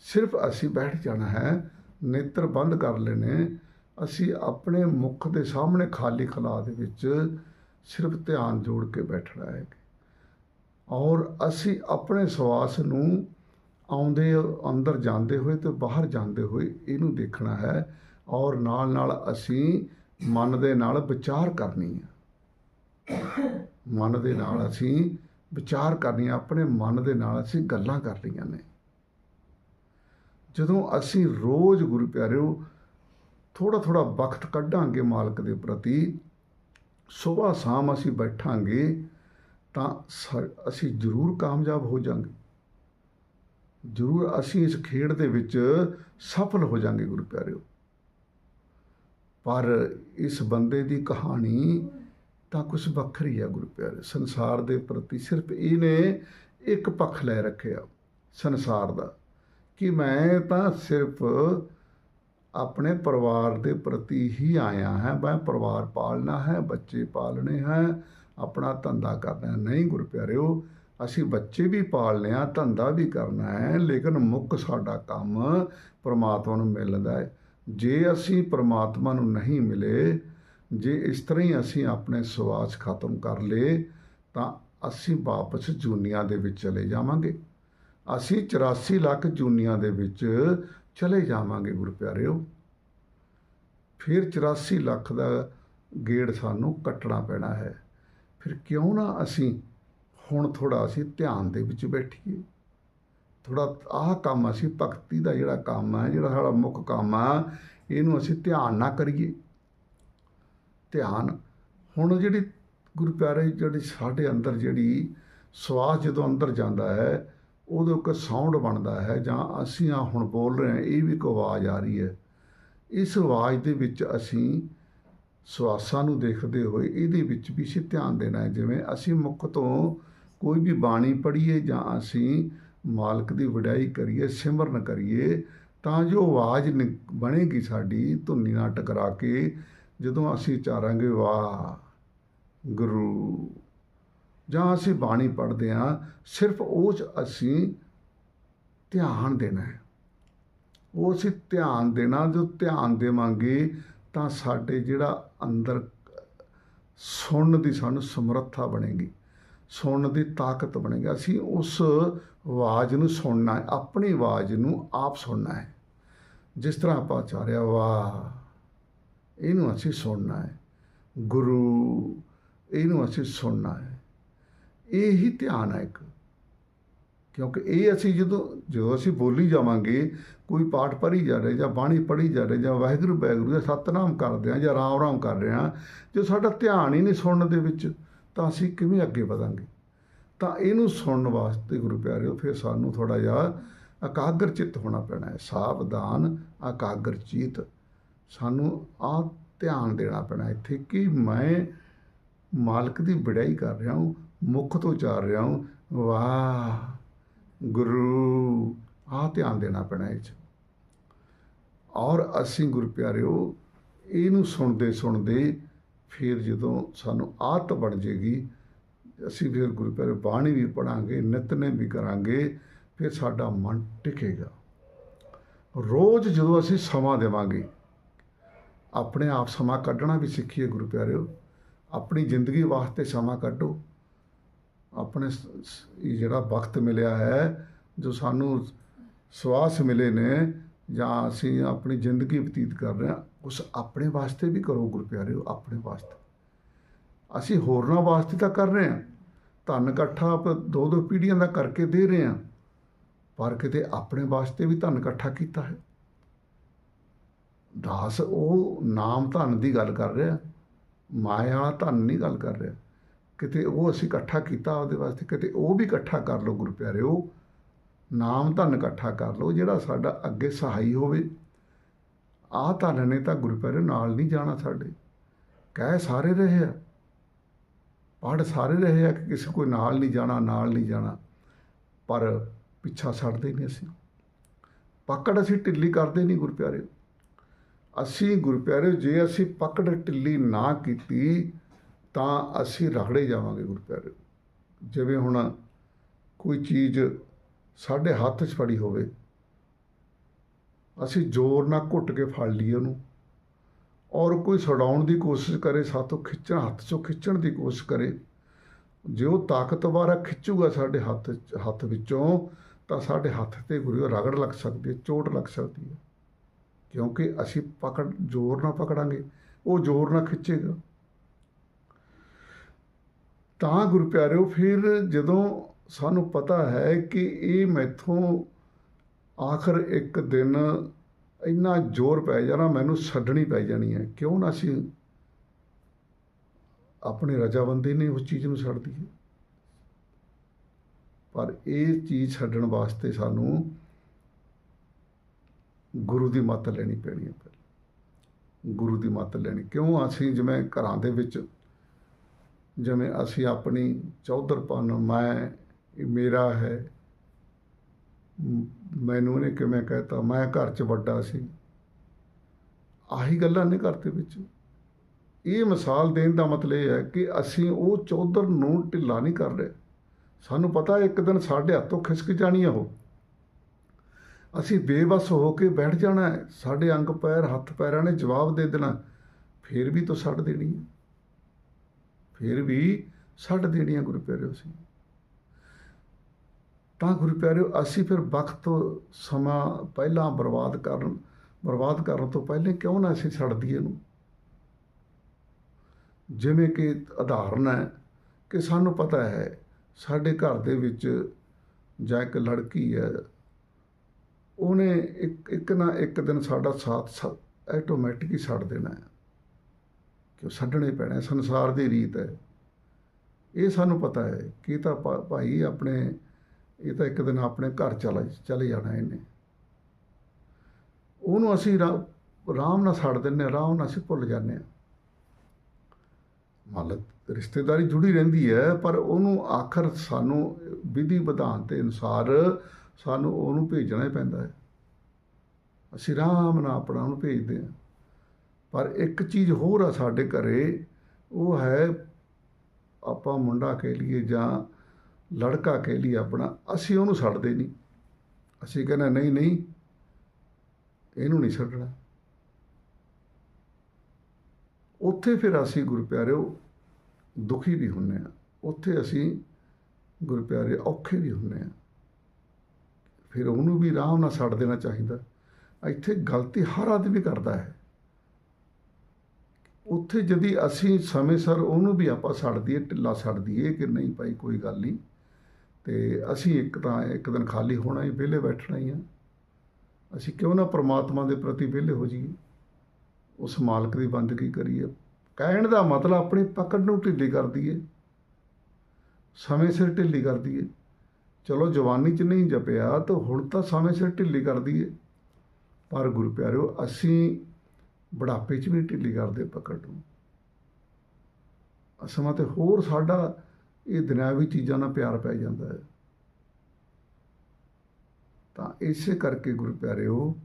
ਸਿਰਫ ਅਸੀਂ ਬੈਠ ਜਾਣਾ ਹੈ, ਨੇਤਰ ਬੰਦ ਕਰ ਲੈਣੇ। ਅਸੀਂ ਆਪਣੇ ਮੁਖ ਦੇ ਸਾਹਮਣੇ ਖਾਲੀ ਖਲਾ ਦੇ ਵਿੱਚ ਸਿਰਫ ਧਿਆਨ ਜੋੜ ਕੇ ਬੈਠਣਾ ਹੈ। ਔਰ ਅਸੀਂ ਆਪਣੇ ਸਵਾਸ ਨੂੰ ਆਉਂਦੇ, ਅੰਦਰ ਜਾਂਦੇ ਹੋਏ ਤੇ ਬਾਹਰ ਜਾਂਦੇ ਹੋਏ ਇਹਨੂੰ ਦੇਖਣਾ ਹੈ ਔਰ ਨਾਲ ਨਾਲ ਅਸੀਂ ਮਨ ਦੇ ਨਾਲ ਵਿਚਾਰ ਕਰਨੀ ਹੈ ਮਨ ਦੇ ਨਾਲ ਅਸੀਂ ਵਿਚਾਰ ਕਰਨੀ ਆਪਣੇ ਮਨ ਦੇ ਨਾਲ ਅਸੀਂ ਗੱਲਾਂ ਕਰਨੀਆਂ ਨੇ। ਜਦੋਂ ਅਸੀਂ ਰੋਜ਼ ਗੁਰੂ ਪਿਆਰਿਓ ਥੋੜਾ ਥੋੜਾ ਵਕਤ ਕੱਢਾਂਗੇ ਮਾਲਕ ਦੇ ਪ੍ਰਤੀ, ਸਵੇਰ ਸ਼ਾਮ ਅਸੀਂ ਬੈਠਾਂਗੇ ਤਾਂ ਅਸੀਂ ਜ਼ਰੂਰ ਕਾਮਯਾਬ ਹੋ ਜਾਵਾਂਗੇ ਜ਼ਰੂਰ ਅਸੀਂ ਇਸ ਖੇਡ ਦੇ ਵਿੱਚ ਸਫਲ ਹੋ ਜਾਵਾਂਗੇ ਗੁਰੂ ਪਿਆਰਿਓ। ਪਰ ਇਸ ਬੰਦੇ ਦੀ ਕਹਾਣੀ ਤਾਂ ਕੁਝ ਵੱਖਰੀ ਹੈ ਗੁਰੂ ਪਿਆਰੇ, ਸੰਸਾਰ ਦੇ ਪ੍ਰਤੀ ਸਿਰਫ ਇਹਨੇ ਇੱਕ ਪੱਖ ਲੈ ਰੱਖਿਆ, ਸੰਸਾਰ ਦਾ, ਕਿ ਮੈਂ ਤਾਂ ਸਿਰਫ ਆਪਣੇ ਪਰਿਵਾਰ ਦੇ ਪ੍ਰਤੀ ਹੀ ਆਇਆ ਹਾਂ, ਮੈਂ ਪਰਿਵਾਰ ਪਾਲਣਾ ਹੈ, ਬੱਚੇ ਪਾਲਣੇ ਹੈ, ਆਪਣਾ ਧੰਦਾ ਕਰਨਾ ਨਹੀਂ ਗੁਰੂ ਪਿਆਰਿਓ, ਅਸੀਂ ਬੱਚੇ ਵੀ ਪਾਲਨੇ ਆ, ਧੰਦਾ ਵੀ ਕਰਨਾ ਹੈ, ਲੇਕਿਨ ਮੁੱਖ ਸਾਡਾ ਕੰਮ ਪਰਮਾਤਮਾ ਨੂੰ ਮਿਲਦਾ ਹੈ। ਜੇ ਅਸੀਂ ਪ੍ਰਮਾਤਮਾ ਨੂੰ ਨਹੀਂ ਮਿਲੇ, ਜੇ ਇਸ ਤਰ੍ਹਾਂ ਹੀ ਅਸੀਂ ਆਪਣੇ ਸਵਾਸ ਖਤਮ ਕਰ ਲਏ, ਤਾਂ ਅਸੀਂ ਵਾਪਸ ਜੂਨੀਆਂ ਦੇ ਵਿੱਚ ਚਲੇ ਜਾਵਾਂਗੇ। ਅਸੀਂ 84 ਲੱਖ ਜੂਨੀਆਂ ਦੇ ਵਿੱਚ ਚਲੇ ਜਾਵਾਂਗੇ, ਗੁਰੂ ਪਿਆਰਿਓ। ਫਿਰ 84 ਲੱਖ ਦਾ ਗੇੜ ਸਾਨੂੰ ਕੱਟਣਾ ਪੈਣਾ ਹੈ। ਫਿਰ ਕਿਉਂ ਨਾ ਅਸੀਂ ਹੁਣ ਥੋੜਾ ਅਸੀਂ ਧਿਆਨ ਦੇ ਵਿੱਚ ਬੈਠੀਏ? ਥੋੜਾ ਆਹ ਕੰਮ ਅਸੀਂ ਭਗਤੀ ਦਾ ਜਿਹੜਾ ਕੰਮ ਹੈ, ਜਿਹੜਾ ਸਾਡਾ ਮੁੱਖ ਕੰਮ ਆ ਇਹਨੂੰ ਅਸੀਂ ਧਿਆਨ ਨਾ ਕਰੀਏ। ਧਿਆਨ, ਹੁਣ ਜਿਹੜੀ ਗੁਰੂ ਪਿਆਰੇ ਜਿਹੜੀ ਸਾਡੇ ਅੰਦਰ ਜਿਹੜੀ ਸਵਾਸ ਜਦੋਂ ਅੰਦਰ ਜਾਂਦਾ ਹੈ ਉਦੋਂ ਇੱਕ ਸਾਊਂਡ ਬਣਦਾ ਹੈ, ਜਾਂ ਅਸੀਂ ਆ ਹੁਣ ਬੋਲ ਰਹੇ ਹਾਂ, ਇਹ ਵੀ ਇੱਕ ਆਵਾਜ਼ ਆ ਰਹੀ ਹੈ। ਇਸ ਆਵਾਜ਼ ਦੇ ਵਿੱਚ ਅਸੀਂ ਸਵਾਸਾਂ ਨੂੰ ਦੇਖਦੇ ਹੋਏ ਇਹਦੇ ਵਿੱਚ ਵੀ ਅਸੀਂ ਧਿਆਨ ਦੇਣਾ ਹੈ। ਜਿਵੇਂ ਅਸੀਂ ਮੁੱਖ ਤੋਂ ਕੋਈ ਵੀ ਬਾਣੀ ਪੜ੍ਹੀਏ ਜਾਂ ਅਸੀਂ ਮਾਲਕ ਦੀ ਵਡਿਆਈ ਕਰੀਏ, ਸਿਮਰਨ ਕਰੀਏ, ਤਾਂ ਜੋ ਆਵਾਜ਼ ਨਿ- ਬਣੇਗੀ ਸਾਡੀ, ਧੁਨੀ ਨਾਲ ਟਕਰਾ ਕੇ, ਜਦੋਂ ਅਸੀਂ ਚਾਰਾਂਗੇ, ਵਾਹ ਗੁਰੂ। ਜਾਂ ਅਸੀਂ ਬਾਣੀ ਪੜ੍ਹਦੇ ਹਾਂ, ਸਿਰਫ ਉਹ 'ਚ ਅਸੀਂ ਧਿਆਨ ਦੇਣਾ ਹੈ। ਉਹ ਅਸੀਂ ਧਿਆਨ ਦੇਣਾ, ਜੋ ਧਿਆਨ ਦੇਵਾਂਗੇ, ਤਾਂ ਸਾਡੇ ਜਿਹੜਾ ਅੰਦਰ ਸੁਣਨ ਦੀ ਸਾਨੂੰ ਸਮਰੱਥਾ ਬਣੇਗੀ, ਸੁਣਨ ਦੀ ਤਾਕਤ ਬਣੇਗੀ। ਅਸੀਂ ਉਸ ਆਵਾਜ਼ ਨੂੰ ਸੁਣਨਾ ਹੈ, ਆਪਣੀ ਆਵਾਜ਼ ਨੂੰ ਆਪ ਸੁਣਨਾ ਹੈ। ਜਿਸ ਤਰ੍ਹਾਂ ਆਪਾਂ ਚਾਰਿਆ ਵਾਹ, ਇਹਨੂੰ ਅਸੀਂ ਸੁਣਨਾ ਹੈ। ਗੁਰੂ, ਇਹਨੂੰ ਅਸੀਂ ਸੁਣਨਾ ਹੈ। ਇਹ ਹੀ ਧਿਆਨ ਹੈ ਇੱਕ। ਕਿਉਂਕਿ ਇਹ ਅਸੀਂ ਜਦੋਂ ਜਦੋਂ ਅਸੀਂ ਬੋਲੀ ਜਾਵਾਂਗੇ, ਕੋਈ ਪਾਠ ਪੜ੍ਹੀ ਜਾ ਰਿਹਾ ਜਾਂ ਬਾਣੀ ਪੜ੍ਹੀ ਜਾ ਰਹੀ ਜਾਂ ਵਾਹਿਗੁਰੂ ਵਾਹਿਗੁਰੂ ਜਾਂ ਸਤਨਾਮ ਕਰਦੇ ਹਾਂ ਜਾਂ ਰਾਮ ਰਾਮ ਕਰ ਰਹੇ ਹਾਂ, ਜੇ ਸਾਡਾ ਧਿਆਨ ਹੀ ਨਹੀਂ ਸੁਣਨ ਦੇ ਵਿੱਚ, ਤਾਂ ਅਸੀਂ ਕਿਵੇਂ ਅੱਗੇ ਵਧਾਂਗੇ? ਤਾਂ ਇਹਨੂੰ ਸੁਣਨ ਵਾਸਤੇ ਗੁਰੂ ਪਿਆਰਿਓ, ਫਿਰ ਸਾਨੂੰ ਥੋੜਾ ਜਿਹਾ ਇਕਾਗਰ ਚਿੱਤ ਹੋਣਾ ਪੈਣਾ ਹੈ। ਸਾਵਧਾਨ, ਇਕਾਗਰ ਚਿੱਤ ਸਾਨੂੰ ਆ ਧਿਆਨ ਦੇਣਾ ਪੈਣਾ ਇੱਥੇ ਕਿ ਮੈਂ ਮਾਲਕ ਦੀ ਵਡਿਆਈ ਕਰ ਰਿਹਾ ਹਾਂ, ਮੁਖ ਤੋਂ ਉਚਾਰ ਰਿਹਾ ਹਾਂ। ਵਾਹ, ਗੁਰੂ ਆ ਧਿਆਨ ਦੇਣਾ ਪੈਣਾ ਇਹ 'ਚ। ਔਰ ਅਸੀਂ ਗੁਰੂ ਪਿਆਰਿਓ, ਇਹਨੂੰ ਸੁਣਦੇ ਸੁਣਦੇ ਫਿਰ ਜਦੋਂ ਸਾਨੂੰ ਆਦਤ ਬਣ ਜੇਗੀ ਅਸੀਂ ਫਿਰ ਗੁਰੂ ਪਿਆਰੇ ਬਾਣੀ ਵੀ ਪੜਾਂਗੇ ਨਿਤਨੇਮ ਵੀ ਕਰਾਂਗੇ, ਫਿਰ ਸਾਡਾ ਮਨ ਟਿਕੇਗਾ। ਰੋਜ਼ ਜਦੋਂ ਅਸੀਂ ਸਮਾਂ ਦੇਵਾਂਗੇ, ਆਪਣੇ ਆਪ ਸਮਾਂ ਕੱਢਣਾ ਵੀ ਸਿੱਖੀਏ ਗੁਰੂ ਪਿਆਰਿਓ। ਆਪਣੀ ਜ਼ਿੰਦਗੀ ਵਾਸਤੇ ਸਮਾਂ ਕੱਢੋ। ਆਪਣੇ ਇਹ ਜਿਹੜਾ ਵਕਤ ਮਿਲਿਆ ਹੈ, ਜੋ ਸਾਨੂੰ ਸਵਾਸ ਮਿਲੇ ਨੇ, ਜਾਂ ਅਸੀਂ ਆਪਣੀ ਜ਼ਿੰਦਗੀ ਬਤੀਤ ਕਰ ਰਹੇ ਹਾਂ, ਉਸ ਆਪਣੇ ਵਾਸਤੇ ਵੀ ਕਰੋ ਗੁਰੂ ਪਿਆਰਿਓ, ਆਪਣੇ ਵਾਸਤੇ। ਅਸੀਂ ਹੋਰਨਾਂ ਵਾਸਤੇ ਤਾਂ ਕਰ ਰਹੇ ਹਾਂ। ਧਨ ਇਕੱਠਾ ਆਪ ਦੋ ਦੋ ਪੀੜ੍ਹੀਆਂ ਦਾ ਕਰਕੇ ਦੇ ਰਹੇ ਹਾਂ, ਪਰ ਕਿਤੇ ਆਪਣੇ ਵਾਸਤੇ ਵੀ ਧਨ ਇਕੱਠਾ ਕੀਤਾ ਹੈ? ਦਾਸ, ਉਹ ਨਾਮ ਧਨ ਦੀ ਗੱਲ ਕਰ ਰਿਹਾ, ਮਾਇਆ ਵਾਲਾ ਧਨ ਨਹੀਂ ਗੱਲ ਕਰ ਰਿਹਾ। ਕਿਤੇ ਉਹ ਅਸੀਂ ਇਕੱਠਾ ਕੀਤਾ ਉਹਦੇ ਵਾਸਤੇ, ਕਿਤੇ ਉਹ ਵੀ ਇਕੱਠਾ ਕਰ ਲਓ ਗੁਰੂ ਪਿਆਰਿਓ ਨਾਮ ਧਨ ਇਕੱਠਾ ਕਰ ਲਓ, ਜਿਹੜਾ ਸਾਡਾ ਅੱਗੇ ਸਹਾਈ ਹੋਵੇ। ਆਹ ਧਨ ਨੇ ਤਾਂ ਗੁਰੂ ਪਿਆਰਿਓ ਨਾਲ ਨਹੀਂ ਜਾਣਾ ਸਾਡੇ। ਕਹਿ ਸਾਰੇ ਰਹੇ ਆ। ਪੜ੍ਹ ਸਾਰੇ ਰਹੇ ਆ ਕਿ ਕਿਸੇ ਕੋਈ ਨਾਲ ਨਹੀਂ ਜਾਣਾ, ਨਾਲ ਨਹੀਂ ਜਾਣਾ। ਪਰ ਪਿੱਛਾ ਛੱਡਦੇ ਨਹੀਂ ਅਸੀਂ। ਪਕੜ ਅਸੀਂ ਢਿੱਲੀ ਕਰਦੇ ਨਹੀਂ ਗੁਰਪਿਆਰੇ ਅਸੀਂ ਗੁਰਪਿਆਰੇ ਜੇ ਅਸੀਂ ਪਕੜ ਢਿੱਲੀ ਨਾ ਕੀਤੀ, ਤਾਂ ਅਸੀਂ ਰਗੜੇ ਜਾਵਾਂਗੇ ਗੁਰਪਿਆਰੇ ਜਿਵੇਂ ਹੁਣ ਕੋਈ ਚੀਜ਼ ਸਾਡੇ ਹੱਥ 'ਚ ਫੜੀ ਹੋਵੇ, ਅਸੀਂ ਜ਼ੋਰ ਨਾਲ ਘੁੱਟ ਕੇ ਫੜ ਲਈਏ ਉਹਨੂੰ। ਔਰ ਕੋਈ ਛਡਾਉਣ ਦੀ ਕੋਸ਼ਿਸ਼ ਕਰੇ ਸਾਥੋਂ ਖਿੱਚਣ, ਹੱਥ 'ਚੋਂ ਖਿੱਚਣ ਦੀ ਕੋਸ਼ਿਸ਼ ਕਰੇ, ਜੇ ਉਹ ਤਾਕਤਵਰ ਆ, ਖਿੱਚੂਗਾ ਸਾਡੇ ਹੱਥ ਹੱਥ ਵਿੱਚੋਂ, ਤਾਂ ਸਾਡੇ ਹੱਥ ਤੇ ਗੁਰੂ ਰਗੜ ਲੱਗ ਸਕਦੀ ਹੈ, ਚੋਟ ਲੱਗ ਸਕਦੀ ਹੈ। ਕਿਉਂਕਿ ਅਸੀਂ ਪਕੜ, ਜ਼ੋਰ ਨਾਲ ਪਕੜਾਂਗੇ, ਉਹ ਜ਼ੋਰ ਨਾਲ ਖਿੱਚੇਗਾ। ਤਾਂ ਗੁਰੂ ਪਿਆਰਿਓ ਫਿਰ ਜਦੋਂ ਸਾਨੂੰ ਪਤਾ ਹੈ ਕਿ ਇਹ ਮੈਥੋਂ ਆਖਰ ਇੱਕ ਦਿਨ ਇੰਨਾ ਜ਼ੋਰ ਪੈ ਜਾਣਾ, ਮੈਨੂੰ ਛੱਡਣੀ ਪੈ ਜਾਣੀ ਹੈ। ਕਿਉਂ ਨਾ ਅਸੀਂ ਆਪਣੇ ਰਜਾਬੰਦੀ ਨੇ ਉਸ ਚੀਜ਼ ਨੂੰ ਛੱਡ ਦਈਏ। ਪਰ ਇਹ ਚੀਜ਼ ਛੱਡਣ ਵਾਸਤੇ ਸਾਨੂੰ ਗੁਰੂ ਦੀ ਮੱਤ ਲੈਣੀ ਪੈਣੀ ਹੈ ਪਹਿਲਾਂ। ਗੁਰੂ ਦੀ ਮੱਤ ਲੈਣੀ। ਕਿਉਂ ਅਸੀਂ ਜਿਵੇਂ ਘਰਾਂ ਦੇ ਵਿੱਚ, ਜਿਵੇਂ ਅਸੀਂ ਆਪਣੀ ਚੌਧਰਪਨ, ਮੈਂ, ਮੇਰਾ ਹੈ ਮੈਨੂੰ ਇਹਨੇ ਕਿਵੇਂ ਕਹਿਤਾ। ਮੈਂ ਘਰ 'ਚ ਵੱਡਾ ਸੀ। ਆਹੀ ਗੱਲਾਂ ਨੇ ਘਰ ਦੇ ਵਿੱਚ। ਇਹ ਮਿਸਾਲ ਦੇਣ ਦਾ ਮਤਲਬ ਇਹ ਹੈ ਕਿ ਅਸੀਂ ਉਹ ਚੌਧਰ ਨੂੰ ਢਿੱਲਾ ਨਹੀਂ ਕਰ ਰਹੇ। ਸਾਨੂੰ ਪਤਾ ਇੱਕ ਦਿਨ ਸਾਡੇ ਹੱਥੋਂ ਖਿਸਕ ਜਾਣੀ ਹੈ ਉਹ। ਅਸੀਂ ਬੇਵਸ ਹੋ ਕੇ ਬੈਠ ਜਾਣਾ ਹੈ। ਸਾਡੇ ਅੰਗ ਪੈਰ, ਹੱਥ ਪੈਰਾਂ ਨੇ ਜਵਾਬ ਦੇ ਦੇਣਾ। ਫਿਰ ਵੀ ਤਾਂ ਛੱਡ ਦੇਣੀ ਹੈ। ਫਿਰ ਵੀ ਛੱਡ ਦੇਣੀ ਹੈ ਗੁਰੂ ਪਿਆਰਿਓ ਸੀ ਤਾਂ ਗੁਰੂ ਪਿਆਰਿਓ, ਅਸੀਂ ਫਿਰ ਵਕਤ, ਸਮਾਂ ਪਹਿਲਾਂ ਬਰਬਾਦ ਕਰਨ ਬਰਬਾਦ ਕਰਨ ਤੋਂ ਪਹਿਲੇ ਕਿਉਂ ਨਾ ਅਸੀਂ ਛੱਡ ਦਈਏ ਇਹਨੂੰ? ਜਿਵੇਂ ਕਿ ਉਦਾਹਰਨ ਹੈ ਕਿ ਸਾਨੂੰ ਪਤਾ ਹੈ, ਸਾਡੇ ਘਰ ਦੇ ਵਿੱਚ ਜਾਂ ਇੱਕ ਲੜਕੀ ਹੈ, ਉਹਨੇ ਇੱਕ ਇੱਕ ਨਾ ਇੱਕ ਦਿਨ ਸਾਡਾ ਸਾਥ ਆਟੋਮੈਟਿਕ ਹੀ ਛੱਡ ਦੇਣਾ ਹੈ। ਕਿ ਉਹ ਛੱਡਣੇ ਪੈਣੇ ਸੰਸਾਰ ਦੀ ਰੀਤ ਹੈ। ਇਹ ਸਾਨੂੰ ਪਤਾ ਹੈ ਕਿ ਤਾਂ ਭਾਈ ਆਪਣੇ ਇਹ ਤਾਂ ਇੱਕ ਦਿਨ ਆਪਣੇ ਘਰ ਚਲਾ ਚਲੇ ਜਾਣਾ ਇਹਨੇ। ਉਹਨੂੰ ਅਸੀਂ ਆਰਾਮ ਨਾਲ ਛੱਡ ਦਿੰਦੇ ਹਾਂ ਆਰਾਮ ਨਾਲ ਅਸੀਂ ਭੁੱਲ ਜਾਂਦੇ ਹਾਂ। ਮਤਲਬ ਰਿਸ਼ਤੇਦਾਰੀ ਜੁੜੀ ਰਹਿੰਦੀ ਹੈ, ਪਰ ਉਹਨੂੰ ਆਖਰ ਸਾਨੂੰ ਵਿਧੀ ਵਿਧਾਨ ਦੇ ਅਨੁਸਾਰ ਸਾਨੂੰ ਉਹਨੂੰ ਭੇਜਣਾ ਹੀ ਪੈਂਦਾ ਹੈ। ਅਸੀਂ ਆਰਾਮ ਨਾਲ ਆਪਣਾ ਉਹਨੂੰ ਭੇਜਦੇ ਹਾਂ। ਪਰ ਇੱਕ ਚੀਜ਼ ਹੋਰ ਆ ਸਾਡੇ ਘਰੇ, ਉਹ ਹੈ ਆਪਾਂ ਮੁੰਡਾ ਕਹਿ ਲਈਏ ਜਾਂ ਲੜਕਾ ਕਹਿ ਲਈਏ ਆਪਣਾ, ਅਸੀਂ ਉਹਨੂੰ ਛੱਡਦੇ ਨਹੀਂ। ਅਸੀਂ ਕਹਿੰਦੇ ਨਹੀਂ ਨਹੀਂ, ਇਹਨੂੰ ਨਹੀਂ ਛੱਡਣਾ ਉੱਥੇ ਫਿਰ ਅਸੀਂ ਗੁਰੂ ਦੁਖੀ ਵੀ ਹੁੰਨੇ ਆ ਉੱਥੇ ਅਸੀਂ ਗੁਰਪਿਆਰੇ ਔਖੇ ਵੀ ਹੁੰਨੇ ਆ ਫਿਰ ਉਹਨੂੰ ਵੀ ਆਰਾਮ ਨਾਲ ਛੱਡ ਦੇਣਾ ਚਾਹੀਦਾ। ਇੱਥੇ ਗਲਤੀ ਹਰ ਆਦਮੀ ਕਰਦਾ ਹੈ। ਉੱਥੇ ਜਦੀ ਅਸੀਂ ਸਮੇਂ ਸਿਰ ਉਹਨੂੰ ਵੀ ਆਪਾਂ ਛੱਡ ਦਈਏ, ਢਿੱਲਾ ਛੱਡ ਦਈਏ ਕਿ ਨਹੀਂ ਭਾਈ, ਕੋਈ ਗੱਲ ਨਹੀਂ। ਤੇ ਅਸੀਂ ਇੱਕ ਤਾਂ ਇੱਕ ਦਿਨ ਖਾਲੀ ਹੋਣਾ ਹੀ, ਵਿਹਲੇ ਬੈਠਣਾ ਹੀ ਆ। ਅਸੀਂ ਕਿਉਂ ਨਾ ਪ੍ਰਮਾਤਮਾ ਦੇ ਪ੍ਰਤੀ ਵਿਹਲੇ ਹੋ ਜਾਈਏ? ਉਸ ਮਾਲਕ ਦੀ ਬੰਦਗੀ ਕਰੀਏ। ਕਹਿਣ ਦਾ ਮਤਲਬ ਆਪਣੀ ਪਕੜ ਨੂੰ ਢਿੱਲੀ ਕਰ ਦਈਏ। ਸਮੇਂ ਸਿਰ ਢਿੱਲੀ ਕਰ ਦਈਏ। ਚਲੋ ਜਵਾਨੀ 'ਚ ਨਹੀਂ ਜਪਿਆ ਤਾਂ ਹੁਣ ਤਾਂ ਸਮੇਂ ਸਿਰ ਢਿੱਲੀ ਕਰ ਦਈਏ। ਪਰ ਗੁਰੂ ਪਿਆਰਿਓ, ਅਸੀਂ ਬੁਢਾਪੇ 'ਚ ਵੀ ਢਿੱਲੀ ਕਰਦੇ ਪਕੜ ਨੂੰ। ਅਸਮਾਂ ਤੇ ਹੋਰ ਸਾਡਾ ਇਹ ਦੁਨਿਆਵੀ ਚੀਜ਼ਾਂ ਨਾਲ ਪਿਆਰ ਪੈ ਜਾਂਦਾ ਹੈ। ਤਾਂ ਇਸੇ ਕਰਕੇ ਗੁਰੂ ਪਿਆਰਿਓ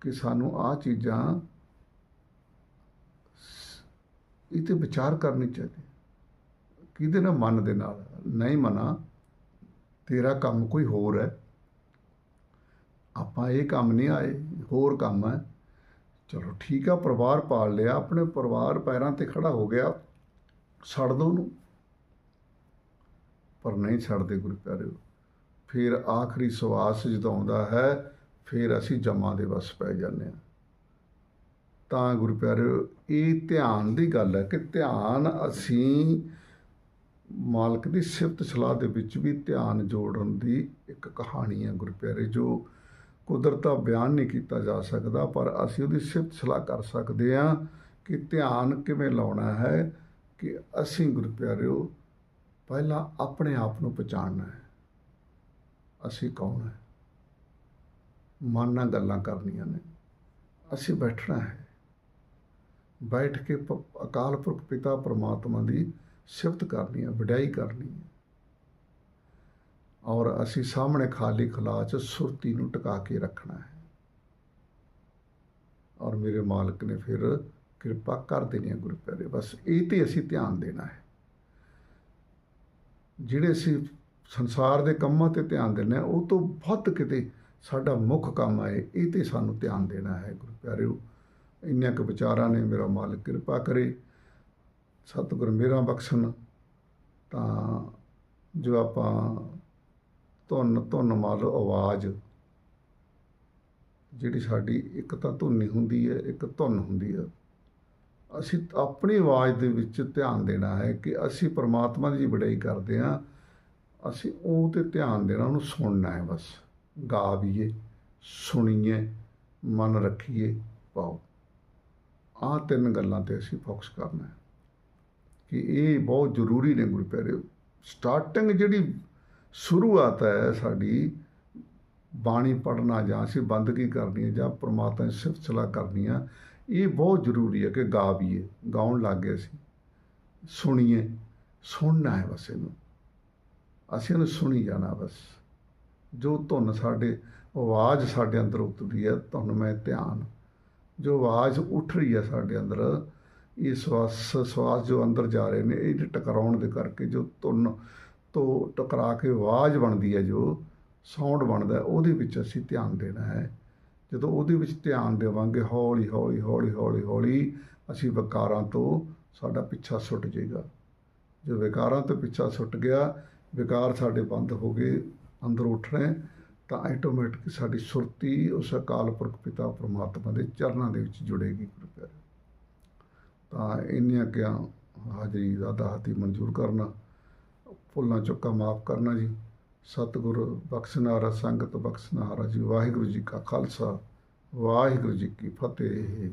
ਕਿ ਸਾਨੂੰ ਆਹ ਚੀਜ਼ਾਂ ਇਹ ਤੇ ਵਿਚਾਰ ਕਰਨੀ ਚਾਹੀਦੀ। ਕਿਹਦੇ ਨਾਲ? ਮਨ ਦੇ ਨਾਲ। ਨਹੀਂ ਮਨਾ, ਤੇਰਾ ਕੰਮ ਕੋਈ ਹੋਰ ਹੈ। ਆਪਾਂ ਇਹ ਕੰਮ ਨਹੀਂ ਆਏ, ਹੋਰ ਕੰਮ ਹੈ। ਚਲੋ ਠੀਕ ਆ, ਪਰਿਵਾਰ ਪਾਲ ਲਿਆ। ਆਪਣੇ ਪਰਿਵਾਰ ਪੈਰਾਂ ਤੇ ਖੜਾ ਹੋ ਗਿਆ। ਛੱਡ ਦੋ ਉਹਨੂੰ। ਪਰ ਨਹੀਂ ਛੱਡਦੇ ਗੁਰੂ ਪਿਆਰਿਓ। ਫਿਰ ਆਖਰੀ ਸਵਾਸ ਜਦੋਂ ਆਉਂਦਾ ਹੈ, ਫਿਰ ਅਸੀਂ ਜਮਾਂ ਦੇ ਵਸ ਪੈ ਜਾਂਦੇ ਹਾਂ। ਤਾਂ ਗੁਰੂ ਪਿਆਰਿਓ, ਇਹ ਧਿਆਨ ਦੀ ਗੱਲ ਹੈ ਕਿ ਧਿਆਨ ਅਸੀਂ ਮਾਲਕ ਦੀ ਸਿਫਤ ਸਲਾਹ ਦੇ ਵਿੱਚ ਵੀ ਧਿਆਨ ਜੋੜਨ ਦੀ ਇੱਕ ਕਹਾਣੀ ਹੈ ਗੁਰੂ ਪਿਆਰੇ, ਜੋ ਕੁਦਰਤ ਦਾ ਬਿਆਨ ਨਹੀਂ ਕੀਤਾ ਜਾ ਸਕਦਾ, ਪਰ ਅਸੀਂ ਉਹਦੀ ਸਿਫਤ ਸਲਾਹ ਕਰ ਸਕਦੇ ਹਾਂ ਕਿ ਧਿਆਨ ਕਿਵੇਂ ਲਾਉਣਾ ਹੈ ਕਿ ਅਸੀਂ ਗੁਰੂ ਪਿਆਰਿਓ ਪਹਿਲਾਂ ਆਪਣੇ ਆਪ ਨੂੰ ਪਛਾਣਨਾ ਹੈ। ਅਸੀਂ ਕੌਣ ਹੈ? ਮਨ ਨਾਲ ਗੱਲਾਂ ਕਰਨੀਆਂ ਨੇ। ਅਸੀਂ ਬੈਠਣਾ ਹੈ। ਬੈਠ ਕੇ ਪ- ਅਕਾਲ ਪੁਰਖ ਪਿਤਾ ਪਰਮਾਤਮਾ ਦੀ ਸਿਫਤ ਕਰਨੀ ਹੈ ਵਡਿਆਈ ਕਰਨੀ ਹੈ। ਔਰ ਅਸੀਂ ਸਾਹਮਣੇ ਖਾਲੀ ਖਲਾਚ ਸੁਰਤੀ ਨੂੰ ਟਿਕਾ ਕੇ ਰੱਖਣਾ ਹੈ। ਔਰ ਮੇਰੇ ਮਾਲਕ ਨੇ ਫਿਰ ਕਿਰਪਾ ਕਰ ਦੇਣੀ ਹੈ ਗੁਰੂ ਪਿਆਰੇ, ਬਸ ਇਹ ਤੇ ਅਸੀਂ ਧਿਆਨ ਦੇਣਾ ਹੈ। ਜਿਹੜੇ ਅਸੀਂ ਸੰਸਾਰ ਦੇ ਕੰਮਾਂ ਤੇ ਧਿਆਨ ਦਿੰਦੇ ਹਾਂ, ਉਹ ਤੋਂ ਵੱਧ ਕਿਤੇ ਸਾਡਾ ਮੁੱਖ ਕੰਮ ਹੈ, ਇਹ ਤੇ ਸਾਨੂੰ ਧਿਆਨ ਦੇਣਾ ਹੈ, ਗੁਰੂ ਪਿਆਰਿਓ। ਇੰਨੀਆਂ ਕੁ ਵਿਚਾਰਾਂ ਨੇ, ਮੇਰਾ ਮਾਲਕ ਕਿਰਪਾ ਕਰੇ। ਸਤਿਗੁਰ ਮੇਰਾ ਬਖਸ਼ਣ, ਤਾਂ ਜੋ ਆਪਾਂ ਧੁਨ ਧੁਨ ਮਲ ਆਵਾਜ਼, ਜਿਹੜੀ ਸਾਡੀ ਇੱਕ ਤਾਂ ਧੁਨੀ ਹੁੰਦੀ ਹੈ, ਇੱਕ ਧੁਨ ਹੁੰਦੀ ਹੈ ਅਸੀਂ ਆਪਣੀ ਆਵਾਜ਼ ਦੇ ਵਿੱਚ ਧਿਆਨ ਦੇਣਾ ਹੈ ਕਿ ਅਸੀਂ ਪਰਮਾਤਮਾ ਦੀ ਵਡਿਆਈ ਕਰਦੇ ਹਾਂ। ਅਸੀਂ ਉਹ ਤੇ ਧਿਆਨ ਦੇਣਾ, ਉਹਨੂੰ ਸੁਣਨਾ ਹੈ ਬਸ। ਗਾ ਵੀਏ ਸੁਣੀਏ, ਮਨ ਰੱਖੀਏ, ਪਾਓ। ਆਹ ਤਿੰਨ ਗੱਲਾਂ ਤੇ ਅਸੀਂ ਫੋਕਸ ਕਰਨਾ ਹੈ ਕਿ ਇਹ ਬਹੁਤ ਜ਼ਰੂਰੀ ਨੇ ਗੁਰੂ ਪਿਆਰੇ। ਸਟਾਰਟਿੰਗ ਜਿਹੜੀ ਸ਼ੁਰੂਆਤ ਹੈ ਸਾਡੀ, ਬਾਣੀ ਪੜ੍ਹਨਾ ਜਾਂ ਅਸੀਂ ਬੰਦਗੀ ਕਰਨੀ ਹੈ ਜਾਂ ਪ੍ਰਮਾਤਮਾ ਦੀ ਸਿਫਤ ਸਲਾਹ ਕਰਨੀ ਆ ਇਹ ਬਹੁਤ ਜ਼ਰੂਰੀ ਹੈ ਕਿ ਗਾ ਵੀਏ ਗਾਉਣ ਲੱਗ ਗਏ ਅਸੀਂ। ਸੁਣੀਏ, ਸੁਣਨਾ ਹੈ ਬਸ ਇਹਨੂੰ। ਅਸੀਂ ਇਹਨੂੰ ਸੁਣੀ ਜਾਣਾ ਬਸ। ਜੋ ਧੁਨ ਸਾਡੇ, ਆਵਾਜ਼ ਸਾਡੇ ਅੰਦਰ ਉਤਰਦੀ ਹੈ, ਧੁਨ ਮੈਂ ਧਿਆਨ। ਜੋ ਆਵਾਜ਼ ਉੱਠ ਰਹੀ ਹੈ ਸਾਡੇ ਅੰਦਰ, ਇਹ ਸਵਾਸ ਸਵਾਸ ਜੋ ਅੰਦਰ ਜਾ ਰਹੇ ਨੇ, ਇਹ ਟਕਰਾਉਣ ਦੇ ਕਰਕੇ ਜੋ ਧੁਨ ਤੋਂ ਟਕਰਾ ਕੇ ਆਵਾਜ਼ ਬਣਦੀ ਹੈ, ਜੋ ਸਾਊਂਡ ਬਣਦਾ ਉਹਦੇ ਵਿੱਚ ਅਸੀਂ ਧਿਆਨ ਦੇਣਾ ਹੈ। ਜਦੋਂ ਉਹਦੇ ਵਿੱਚ ਧਿਆਨ ਦੇਵਾਂਗੇ, ਹੌਲੀ ਹੌਲੀ ਹੌਲੀ ਹੌਲੀ ਹੌਲੀ ਅਸੀਂ ਵਿਕਾਰਾਂ ਤੋਂ ਸਾਡਾ ਪਿੱਛਾ ਛੁੱਟ ਜਾਏਗਾ। ਜੋ ਵਿਕਾਰਾਂ ਤੋਂ ਪਿੱਛਾ ਛੁੱਟ ਗਿਆ, ਵਿਕਾਰ ਸਾਡੇ ਬੰਦ ਹੋ ਗਏ, ਅੰਦਰ ਉੱਠਣਾ ਹੈ ਤਾਂ ਆਟੋਮੈਟਿਕ ਸਾਡੀ ਸੁਰਤੀ ਉਸ ਅਕਾਲ ਪੁਰਖ ਪਿਤਾ ਪ੍ਰਮਾਤਮਾ ਦੇ ਚਰਨਾਂ ਦੇ ਵਿੱਚ ਜੁੜੇਗੀ ਗੁਰੂ ਪਿਆਰੇ। ਤਾਂ ਇੰਨੀਆਂ ਕਿਆ ਹਾਜ਼ਰੀ ਦਾ ਦਾਤੀ ਮਨਜ਼ੂਰ ਕਰਨਾ ਭੁੱਲਾਂ ਚੁੱਕਾ ਮਾਫ ਕਰਨਾ ਜੀ। ਸਤਿਗੁਰ ਬਖਸ਼ਨਾਰਾ ਸੰਗਤ ਬਖਸ਼ਨਾਰਾ ਜੀ ਵਾਹਿਗੁਰੂ ਜੀ ਕਾ ਖਾਲਸਾ ਵਾਹਿਗੁਰੂ ਜੀ ਕੀ ਫਤਿਹ।